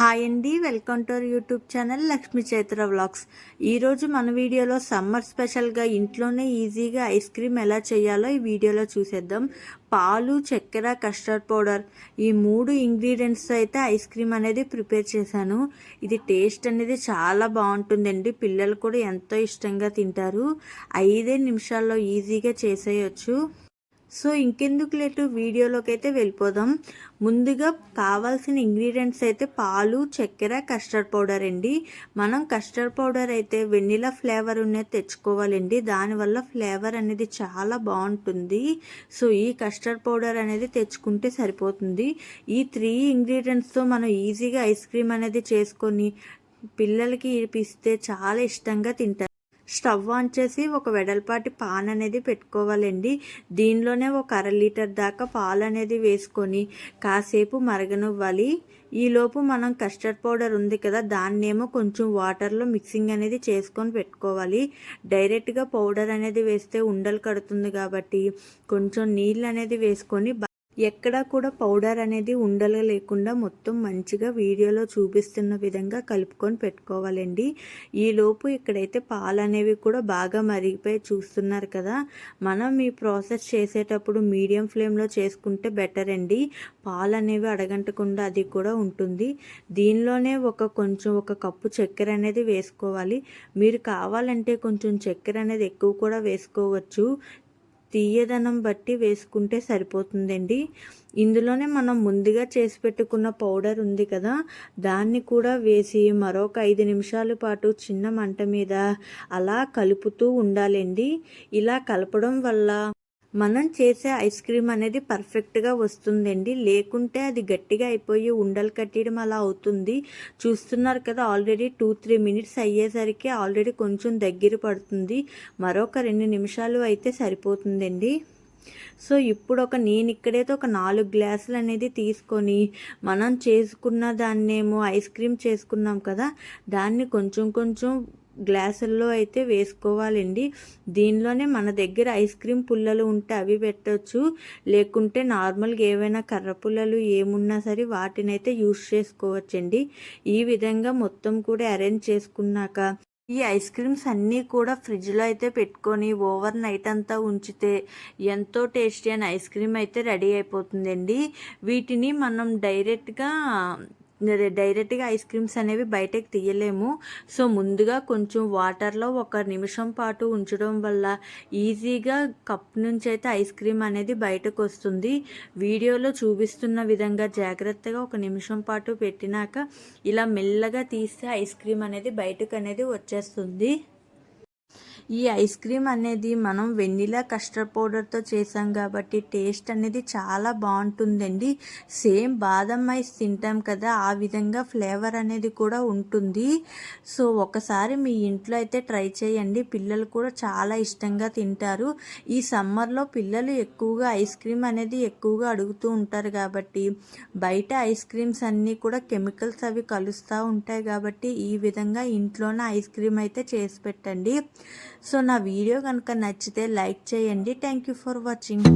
Hi అండి welcome to our YouTube channel Lakshmi Chaitra vlogs. ఈరోజు మన వీడియోలో సమ్మర్ స్పెషల్గా ఇంట్లోనే ఈజీగా ఐస్ క్రీమ్ ఎలా చేయాలో ఈ వీడియోలో చూసేద్దాం. పాలు చక్కెర కస్టర్డ్ పౌడర్ ఈ మూడు ఇంగ్రీడియంట్స్ అయితే ఐస్ క్రీమ్ అనేది ప్రిపేర్ చేశాను. ఇది టేస్ట్ అనేది చాలా బాగుంటుందండి. పిల్లలు కూడా ఎంతో ఇష్టంగా తింటారు. ఐదే నిమిషాల్లో ఈజీగా చేసేయచ్చు. సో ఇంకెందుకు లేటు వీడియోలోకి అయితే వెళ్ళిపోదాం. ముందుగా కావాల్సిన ఇంగ్రీడియంట్స్ అయితే పాలు చక్కెర కస్టర్డ్ పౌడర్ అండి. మనం కస్టర్డ్ పౌడర్ అయితే వెనిలా ఫ్లేవర్ ఉన్నది తెచ్చుకోవాలండి. దానివల్ల ఫ్లేవర్ అనేది చాలా బాగుంటుంది. సో ఈ కస్టర్డ్ పౌడర్ అనేది తెచ్చుకుంటే సరిపోతుంది. ఈ త్రీ ఇంగ్రీడియంట్స్తో మనం ఈజీగా ఐస్ క్రీమ్ అనేది చేసుకొని పిల్లలకి ఇప్పిస్తే చాలా ఇష్టంగా తింటారు. స్టవ్ ఆన్ చేసి ఒక వెడల్పాటి పాన్ అనేది పెట్టుకోవాలండి. దీనిలోనే ఒక అర లీటర్ దాకా పాలు అనేది వేసుకొని కాసేపు మరగనివ్వాలి. ఈలోపు మనం కస్టర్డ్ పౌడర్ ఉంది కదా దాన్నేమో కొంచెం వాటర్లో మిక్సింగ్ అనేది చేసుకొని పెట్టుకోవాలి. డైరెక్ట్గా పౌడర్ అనేది వేస్తే ఉండలు కడుతుంది కాబట్టి కొంచెం నీళ్ళు అనేది వేసుకొని ఎక్కడా కూడా పౌడర్ అనేది ఉండలు లేకుండా మొత్తం మంచిగా వీడియోలో చూపిస్తున్న విధంగా కలుపుకొని పెట్టుకోవాలండి. ఈలోపు ఇక్కడైతే పాలు అనేవి కూడా బాగా మరిగిపోయి చూస్తున్నారు కదా. మనం ఈ ప్రాసెస్ చేసేటప్పుడు మీడియం ఫ్లేమ్లో చేసుకుంటే బెటర్ అండి. పాలు అనేవి అడగంటకుండా అది కూడా ఉంటుంది. దీనిలోనే ఒక కొంచెం ఒక కప్పు చక్కెర అనేది వేసుకోవాలి. మీరు కావాలంటే కొంచెం చక్కెర అనేది ఎక్కువ కూడా వేసుకోవచ్చు. తీయదనం బట్టి వేసుకుంటే సరిపోతుందండి. ఇందులోనే మనం ముందుగా చేసి పెట్టుకున్న పౌడర్ ఉంది కదా దాన్ని కూడా వేసి మరొక ఐదు నిమిషాల పాటు చిన్న మంట మీద అలా కలుపుతూ ఉండాలండి. ఇలా కలపడం వల్ల మనం చేసే ఐస్ క్రీమ్ అనేది పర్ఫెక్ట్గా వస్తుందండి. లేకుంటే అది గట్టిగా అయిపోయి ఉండలు కట్టడం అలా అవుతుంది. చూస్తున్నారు కదా ఆల్రెడీ టూ త్రీ మినిట్స్ అయ్యేసరికి ఆల్రెడీ కొంచెం దగ్గర పడుతుంది. మరొక రెండు నిమిషాలు అయితే సరిపోతుందండి. సో ఇప్పుడు ఒక నేను ఇక్కడైతే ఒక నాలుగు గ్లాసులు అనేది తీసుకొని మనం చేసుకున్న దాన్నేమో ఐస్ క్రీమ్ చేసుకున్నాం కదా దాన్ని కొంచెం కొంచెం గ్లాసుల్లో అయితే వేసుకోవాలండి. దీనిలోనే మన దగ్గర ఐస్ క్రీమ్ పుల్లలు ఉంటే అవి పెట్టవచ్చు లేకుంటే నార్మల్గా ఏవైనా కర్ర పుల్లలు ఏమున్నా సరే వాటిని అయితే యూస్ చేసుకోవచ్చండి. ఈ విధంగా మొత్తం కూడా అరేంజ్ చేసుకున్నాక ఈ ఐస్ క్రీమ్స్ అన్నీ కూడా ఫ్రిడ్జ్లో అయితే పెట్టుకొని ఓవర్ నైట్ అంతా ఉంచితే ఎంతో టేస్టీ అయిన ఐస్ క్రీమ్ అయితే రెడీ అయిపోతుందండి. వీటిని మనం డైరెక్ట్గా డైరెక్ట్గా ఐస్ క్రీమ్స్ అనేవి బయటకు తీయలేము. సో ముందుగా కొంచెం వాటర్లో ఒక నిమిషం పాటు ఉంచడం వల్ల ఈజీగా కప్ నుంచి అయితే ఐస్ క్రీమ్ అనేది బయటకు వస్తుంది వీడియోలో చూపిస్తున్న విధంగా జాగ్రత్తగా ఒక నిమిషం పాటు పెట్టినాక ఇలా మెల్లగా తీస్తే ఐస్ క్రీమ్ అనేది బయటకు అనేది వచ్చేస్తుంది. ఈ ఐస్ క్రీమ్ అనేది మనం వెన్నీలా కస్టర్డ్ పౌడర్తో చేసాం కాబట్టి టేస్ట్ అనేది చాలా బాగుంటుందండి. సేమ్ బాదం ఐస్ తింటాం కదా ఆ విధంగా ఫ్లేవర్ అనేది కూడా ఉంటుంది. సో ఒకసారి మీ ఇంట్లో అయితే ట్రై చేయండి. పిల్లలు కూడా చాలా ఇష్టంగా తింటారు. ఈ సమ్మర్లో పిల్లలు ఎక్కువగా ఐస్ క్రీమ్ అనేది ఎక్కువగా అడుగుతూ ఉంటారు కాబట్టి బయట ఐస్ క్రీమ్స్ అన్నీ కూడా కెమికల్స్ అవి కలుస్తూ ఉంటాయి కాబట్టి ఈ విధంగా ఇంట్లోనే ఐస్ క్రీమ్ అయితే చేసి పెట్టండి. సో నా వీడియో కనుక నచ్చితే లైక్ చేయండి. Thank you for watching